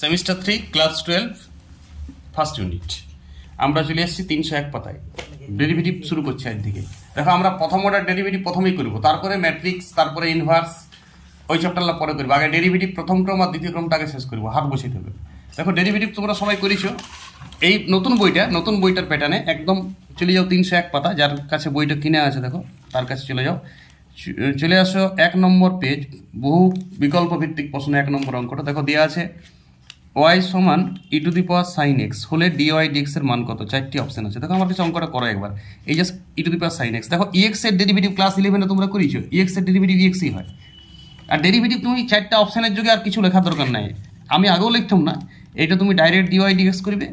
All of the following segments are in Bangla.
Semester three class twelve first unit আমরা চলে এসেছি তিনশো এক পাতায়। ডেরিভেটিভ শুরু করছি থেকে দেখো, আমরা প্রথম অর্ডার ডেরিভেটিভ প্রথমেই করব। তারপরে ম্যাট্রিক্স তারপরে ইনভার্স ওই চ্যাপ্টারটা পরে করব। আগে ডেরিভেটিভ প্রথম ক্রম আর দ্বিতীয় ক্রমটা আগে শেষ করব। হাত বসিয়ে দেবে দেখো ডেরিভেটিভ তোমরা সবাই করেছ। এই নতুন বইটা, নতুন বইটার প্যাটার্নে একদম চলে যাও তিনশো এক পাতা। যার কাছে বইটা কিনে আছে, দেখো, তার কাছে চলে যাও। চলে আসো এক নম্বর পেজ বহু বিকল্প ভিত্তিক প্রশ্ন এক নম্বর অঙ্কটা। দেখো দেওয়া আছে ওয়াই সমান E to the power sine X হলে ডি ওয়াই ডিএক্স এর মান কত? চারটি অপশন আছে। দেখো, আমার কাছে অঙ্কটা করো একবার। এই just E to the power sine X দেখো ইএক্স এর ডেরিভেটিভ ক্লাস ইলেভেনে তোমরা করেছ। ইএক্স এর ডেরিভেটিভ ইএক্সই হয়। আর ডেরিভেটিভ তুমি চারটা অপশনের যুগে আর কিছু লেখার দরকার নাই। আমি আগেও লিখতাম না। এটা তুমি ডাইরেক্ট ডিওয়াই ডিএক্স করবে।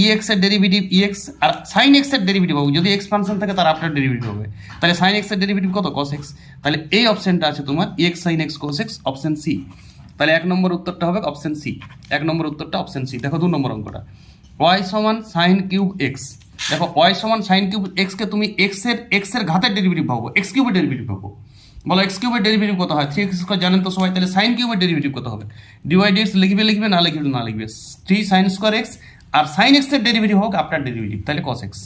ইএক্স এর ডেরিভেটিভ ইএক্স আর সাইন এক্সের ডেরিভেটিভ হবে। যদি এক্সপানশন থাকে, তার আফটার ডেরিভেটিভ হবে। তাহলে সাইন এক্সের ডেরিভেটিভ কত? কস এক্স তাহলে এই অপশনটা আছে তোমার EX sine X cos X option C তাহলে এক নম্বর উত্তরটা হবে অপশন সি এক নম্বর উত্তরটা অপশন সি দেখো দু নম্বর অঙ্কটা। ওয়াই সমান সাইন কিউব এক্স দেখো ওয়াই সমান সাইন কিউব এক্সকে তুমি এক্সের এক্সের ঘাতের ডেরিভেটিভ পাবো এক্স কিউবের ডেরিভেটিভ পাবো বলো এক্স কিউবের ডেরিভেটিভ কত হয়? থ্রি এক্স স্কোয়ার জানেন তো সবাই? তাহলে সাইন কিউবের ডেরিভেটিভ কত হবে? ডিওয়াই ডিএক্স লিখবে লিখবে, না লিখবে না লিখবে। থ্রি সাইন স্কোয়ার এক্স আর সাইন এক্সের ডেরিভেটিভ হোক আপনার ডেরিভেটিভ তাহলে কস এক্স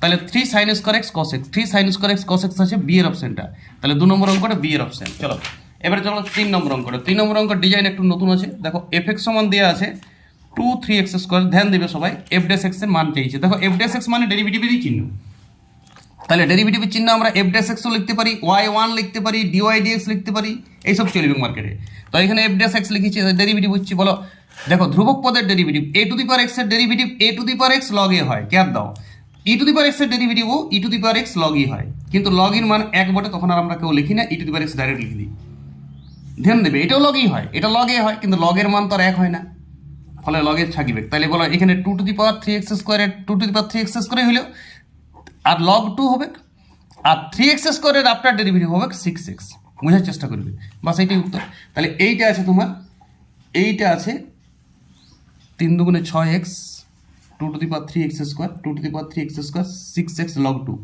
তাহলে three sine square X cos X three sine square X cos X আছে বি এর অপশনটা তাহলে দু নম্বর অঙ্কটা বি এর অপশন চলো। এবারে চলো তিন নম্বর অঙ্কটা। তিন নম্বর অঙ্কের ডিজাইন একটু নতুন আছে। দেখো এফ এক্স সমান দেওয়া আছে টু থ্রি এক্স স্কোয়ার ধ্যান দেবে সবাই এফ ডেস এক্সের মান চাইছে। দেখো এফ ডেস এক্স মানে ডেরিভেটিভেরই চিহ্ন। তাহলে ডেরিভেটিভের চিহ্ন আমরা এফ ডেস এক্সও লিখতে পারি ওয়াই ওয়ান লিখতে পারি ডিওয়াই ডিএক্স লিখতে পারি, এইসব চলবে মার্কেটে তো এখানে এফ ডেস এক্স লিখেছি ডেরিভেটিভ হচ্ছে, বলো। দেখো, ধ্রুবক পদের derivative A to the power এক্সের derivative A to the power X log A হয়, ক্যাপ দাও। ই টু দি পার এক্সের ডেরিভেটিভও E to the power X log E হয়। কিন্তু লগ ইন মান এক বটে, তখন আর আমরা কেউ লিখি না E to the power X direct লিখে দিই। ধ্যান দেবে, এটাও লগই হয়, এটা লগে হয়, কিন্তু লগের মান তো আর এক হয় না। ফলে লগের থাকিবে তাহলে বলো, এখানে two to the power three X স্কোয়ারের two to the power three X স্কোয়ারে হলেও আর লগ টু হবে, আর থ্রি এক্স স্কোয়ারের আফটার ডেরিভেটিভ হবে সিক্স এক্স বোঝার চেষ্টা করবে। বাস এইটাই উত্তর। তাহলে এইটা আছে তোমার, এইটা আছে তিন দুগুণে ছয় X two to the power three X square two to the power three X square six X log two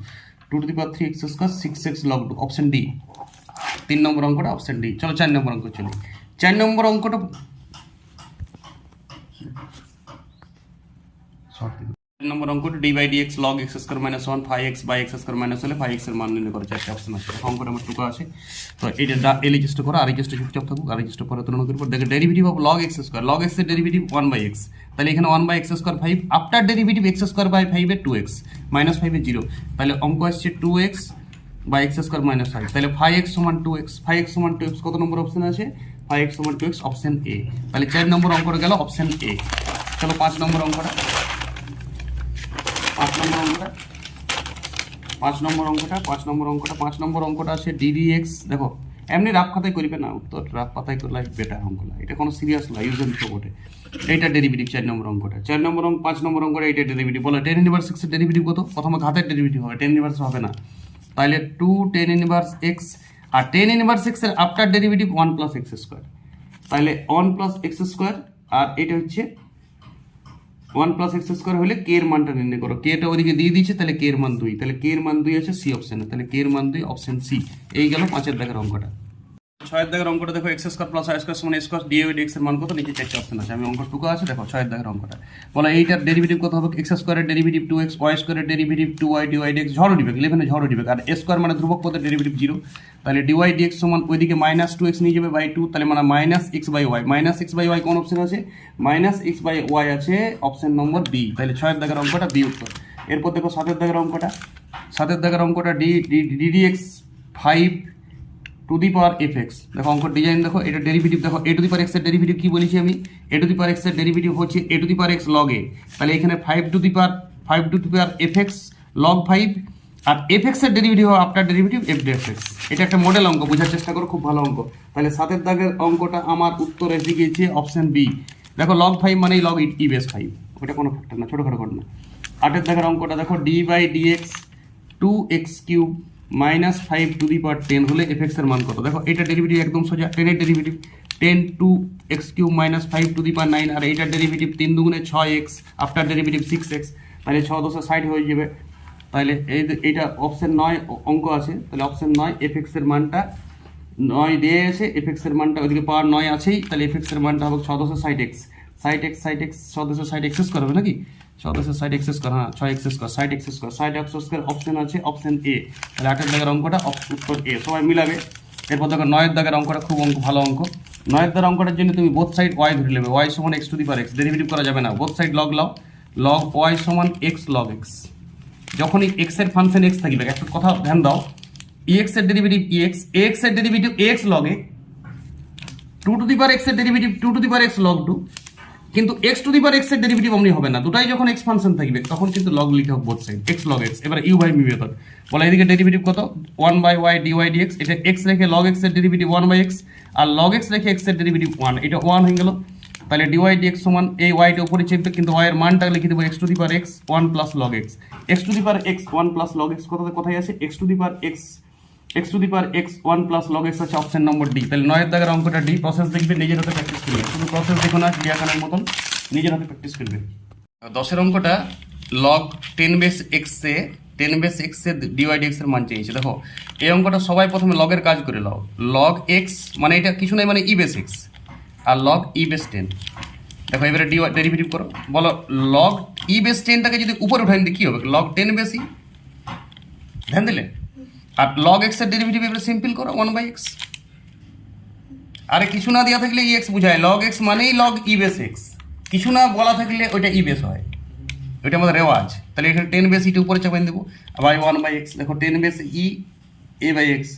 two to the power three X square six X log two option D তিন নম্বর অঙ্কটা অপশন ডি চলো চার নম্বর অঙ্ক চলি। চার নম্বর অঙ্কটা নম্বর অঙ্কটা D by D X log X square minus one five X by X square minus হলে ফাইভ এক্সের মান নির্ণয় করে, চারটে অপশন আছে। অঙ্কটা আমার টুকু আছে। তো এটা এল রেজিস্টার করো, আর রেজিস্টার চুপচাপ থাকুক, আর রেজিস্টার করে তুলনা করব। দেখো derivative of log X square log এক্সের ডেরিভেটিভ ওয়ান বাই এক্স তাহলে এখানে one by X square five after derivative X square by five two X minus five zero তাহলে অঙ্ক আসছে টু এক্স বা এক্স স্কোয়ার মাইনাস ফাইভ তাহলে ফাইভ এক্স সমান টু এক্স ফাইভ এক্স সমান টু এক্স কত নম্বর অপশন আছে? ফাইভ এক্স সমান টু এক্স অপশন এ তাহলে চার নম্বর অঙ্কটা গেল অপশন এ চলো পাঁচ নম্বর অঙ্কটা। পাঁচ নম্বর অঙ্কটা। পাঁচ নম্বর অঙ্কটা, পাঁচ নম্বর অঙ্কটা। পাঁচ নম্বর অঙ্কটা আছে ডিডি এক্স দেখো, এমনি রাফ খাতায় করবে না, উত্তর রাফ পাতায় করলে বেটার অঙ্কলা এটা কোনো সিরিয়াস না ইউজ এন্ড থ্রো বটে। এইটা ডেরিভেটিভ চার নম্বর অঙ্কটা। চার নম্বর অঙ্ক, পাঁচ নম্বর অঙ্কটা, এইটা ডেরিভেটিভ বলো টেন ইনভার্স সিক্সের ডেরিভেটিভ কত? প্রথমে ঘাতের ডেরিভেটিভ হবে টেন ইনভার্স হবে না। তাহলে টু টেন ইনভার্স এক্স আর টেন ইনভার্স এক্সের after derivative one plus X square তাহলে ওয়ান প্লাস এক্স স্কোয়ার আর এটা হচ্ছে ওয়ান প্লাস এক্স স্কোয়ার হলে কে এর মানটা নির্ণয় করো। কেটা ওদিকে দিয়ে দিচ্ছে তাহলে কে এর মান দুই। তাহলে কে এর মান দুই আছে সি অপশনে তাহলে কে এর মান দুই অপশান সি এই গেল পাঁচের দাগের অঙ্কটা। ছয়ের দাগের অঙ্কটা দেখো X square plus I square সমান স্কোয়ার ডি ওই এর মান কত? নিচে চারটে অপশন আছে। আমি অঙ্ক টুকু আছে, দেখো, ছয়ের দাগের অঙ্কটা। বলো, এইটার ডেরিভেটিভ কত হবে? এক্স স্কোয়ারের ডেরিভেটিভ টু এক্স ওয়াই স্কোয়ারের derivative two y d y x ঝড়ো দিবে ইলেভেনে ঝড়ো দিবে আর স্কোয়ার মানে ধ্রুবক পদের ডেরিভেটিভ জিরো তাহলে ডি ওয়াই ডি এক্স সমান ওইদিকে মাইনাস টু এক্স নিয়ে যাবে বাই টু তাহলে মানে minus x by y minus x by y কোন অপশন আছে? মাইনাস এক্স বাই ওয়াই আছে অপশন নম্বর বি তাহলে ছয়ের দাগের অঙ্কটা বি উত্তর। এরপর দেখো, সাতের দাগের অঙ্কটা। সাতের দাগের অঙ্কটা d d d x five to the power f x দেখো অঙ্ক ডিজাইন দেখো, এটা ডেরিভেটিভ দেখো এ টু দি পাওয়ার এক্সের ডেরিভেটিভ কি বলেছি আমি? এ টু দি পাওয়ার এক্সের ডেরিভেটিভ হচ্ছে a to the power x log a তাহলে এখানে five to the power five to the power f x log five R f এক্সের ডেরিভেটিভ হবে after derivative f d f x এটা একটা মডেল অঙ্ক, বোঝার চেষ্টা করো, খুব ভালো অঙ্ক। তাহলে সাতের দাগের অঙ্কটা আমার উত্তর এসে গিয়েছে অপশন বি দেখো লগ ফাইভ মানেই log it e base five ওটা কোনো ফ্যাক্টর না, ছোটোখাটো ঘটনা। আটের দাগের অঙ্কটা দেখো d by d x two x cube minus five to the power ten হলে এফ এক্সের মান কত? দেখো এটা ডেরিভেটিভ একদম সোজা টেনের derivative ten two x cube minus five to the power nine আর এইটার ডেরিভেটিভ তিন দুগুণে ছয় x after derivative six x তাহলে ছ দশে সাইড হয়ে যাবে। তাহলে এই এইটা অপশন নয় অঙ্ক আছে, তাহলে অপশন নয় এফ এক্সের মানটা নয় দিয়ে এসে এফ এক্সের মানটা ওইদিকে পাওয়ার নয় আছেই, তাহলে এফ এক্সের মানটা হবে ছ দশে side x side x side x সদস্য সাইড এক্সেস করবে নাকি? সদস্য সাইড এক্সেস কর হ্যাঁ ছয় এক্সেস কর সাইড এক্সেস কর সাইড এক্সেস কর অপশন আছে অপশন এ তাহলে আটের দাগের অঙ্কটা উত্তর এ সবাই মিলাবে। এরপর দেখো নয়ের দাগের অঙ্কটা খুব অঙ্ক, ভালো অঙ্ক। নয়ের দাগের অঙ্কটার জন্য তুমি বোথ সাইড ওয়াই ধরে নেবে। ওয়াই সমান x to the per x derivative করা যাবে না। বোথ সাইড লগ লাও। লগ ওয়াই সমান এক্স লগ এক্স যখনই এক্সের ফাংশন এক্স থাকবে, একটা কথা ধ্যান দাও। এক্সের ডেরিভেটিভ এক্স এক্সের derivative x log to to the power এক্সের derivative to to the power x log to কিন্তু এক্স টু দি পার এক্সের ডেরিভেটিভ অমনি হবে না। দুটাই যখন এক্সপানশন থাকবে, তখন কিন্তু লগ লিখে হোক both side x log x এবার ইউ বাই মি মেথড বলে এদিকে ডেরিভেটিভ কত? One by y d y d x এটা এক্স রেখে লগ এক্সের ডেরিভেটিভ ওয়ান বাই এক্স আর লগ এক্স রেখে এক্সের ডেরিভেটিভ ওয়ান এটা ওয়ান হয়ে গেল। তাহলে ডি ওয়াই ডি এক্স সমান এই ওয়াইটা উপরে চেপবে কিন্তু ওয়াই এর মানটা লিখে দেবো x to the per x one plus log x x to the per x one plus log x কোথায় কোথায় আছে? X to the per x x to the per x one plus log x আছে অপশন নম্বর ডি তাহলে নয়ের দাগের অঙ্কটা ডি প্রসেস দেখবে, নিজের হাতে প্র্যাকটিস করবে। শুধু প্রসেস দেখো না চিড়িয়াখানার মতন নিজের হাতে প্র্যাকটিস করবে। দশের অঙ্কটা লগ টেন বেস এক্সে টেন বেস এক্সে ডিওয়াই এর মান চেয়েছে। দেখো, এই অঙ্কটা সবাই প্রথমে লগের কাজ করে লও। লগ এক্স মানে এটা কিছু নাই মানে ই বেস এক্স আর লগ ই বেস টেন দেখো, এবারে ডি ডেরিভেটিভ করো। বলো লগ ই বেস টেনটাকে যদি উপরে উঠাই দিই কী হবে? লগ টেন বেশি ধ্যান দিলে? আর লগ এক্সের ডেরিভেটিভ এবারে সিম্পল করো ওয়ান বাই এক্স আরে কিছু না দেওয়া থাকলে ই এক্স বুঝায়। লগ এক্স মানেই লগ ই বেস এক্স কিছু না বলা থাকলে ওইটা ই বেস হয়। ওইটা আমাদের রেওয়াজ। তাহলে এখানে টেন বেস ইটা উপরে চাপাই দেবো। বাই ওয়ান বাই এক্স দেখো ten base e a by x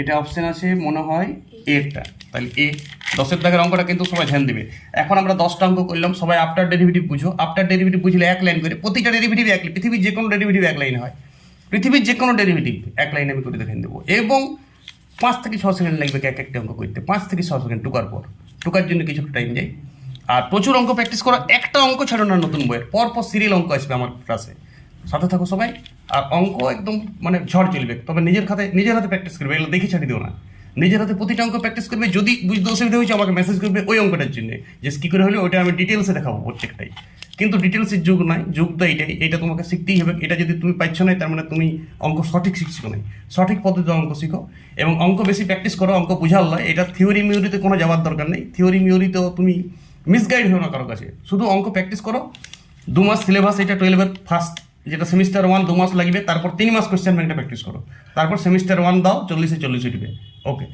এটা অপশন আছে, মনে হয় একটা তাহলে এ দশের দাগের অঙ্কটা কিন্তু সবাই ধ্যান দেবে। এখন আমরা দশটা অঙ্ক করলাম, সবাই আফটার ডেরিভেটিভ বুঝো। আফটার ডেরিভেটিভ বুঝলে এক লাইন করে প্রতিটা ডেরিভেটিভ এক পৃথিবীর যে কোনো ডেরিভেটিভ এক লাইন হয়। পৃথিবীর যে কোনো ডেরিভেটিভ এক লাইনে আমি করে দেখেন দেবো এবং পাঁচ থেকে ছ সেকেন্ড লাগবে এক একটা অঙ্ক করতে। পাঁচ থেকে ছ সেকেন্ড টুকার পর। টুকার জন্য কিছু টাইম যায় আর প্রচুর অঙ্ক প্র্যাকটিস করো, একটা অঙ্ক ছাড়ো না নতুন বইয়ের। পরপর পর সিরিয়াল অঙ্ক আসবে আমার ক্লাসে সাথে থাকো সবাই। আর অঙ্ক একদম মানে ঝড় চলবে। তবে নিজের খাতে নিজের হাতে প্র্যাকটিস করবে। এগুলো দেখে ছাড়ি দিও না। নিজের হাতে প্রতিটা অঙ্ক প্র্যাকটিস করবে, যদি বুঝতে অসুবিধা হয়েছে, আমাকে মেসেজ করবে ওই অঙ্কটার জন্য। যে কী করে হলে ওইটা আমি ডিটেলসে দেখাবো প্রত্যেকটাই। কিন্তু ডিটেলসের যুগ নাই যুগ তো এইটাই এটা তোমাকে শিখতেই হবে। এটা যদি তুমি পাচ্ছ না, তার মানে তুমি অঙ্ক সঠিক শিখছো না। সঠিক পদ্ধতিতে অঙ্ক শিখো। এবং অঙ্ক বেশি প্র্যাকটিস করো, অঙ্ক বুঝাল নয় এটা থিওরি মিওরিতে কোনো যাওয়ার দরকার নেই। থিওরি মিওরিতেও তুমি মিসগাইড হও না কারও কাছে। শুধু অঙ্ক প্র্যাকটিস করো। দু মাস সিলেবাস এটা টুয়েলভের ফার্স্ট যেটা সেমিস্টার ওয়ান দু মাস লাগবে, তারপর তিন মাস কোয়েশ্চেন ব্যাংকটা প্র্যাকটিস করো। তারপর সেমিস্টার ওয়ান দাও, চল্লিশে চল্লিশ উঠবে। ওকে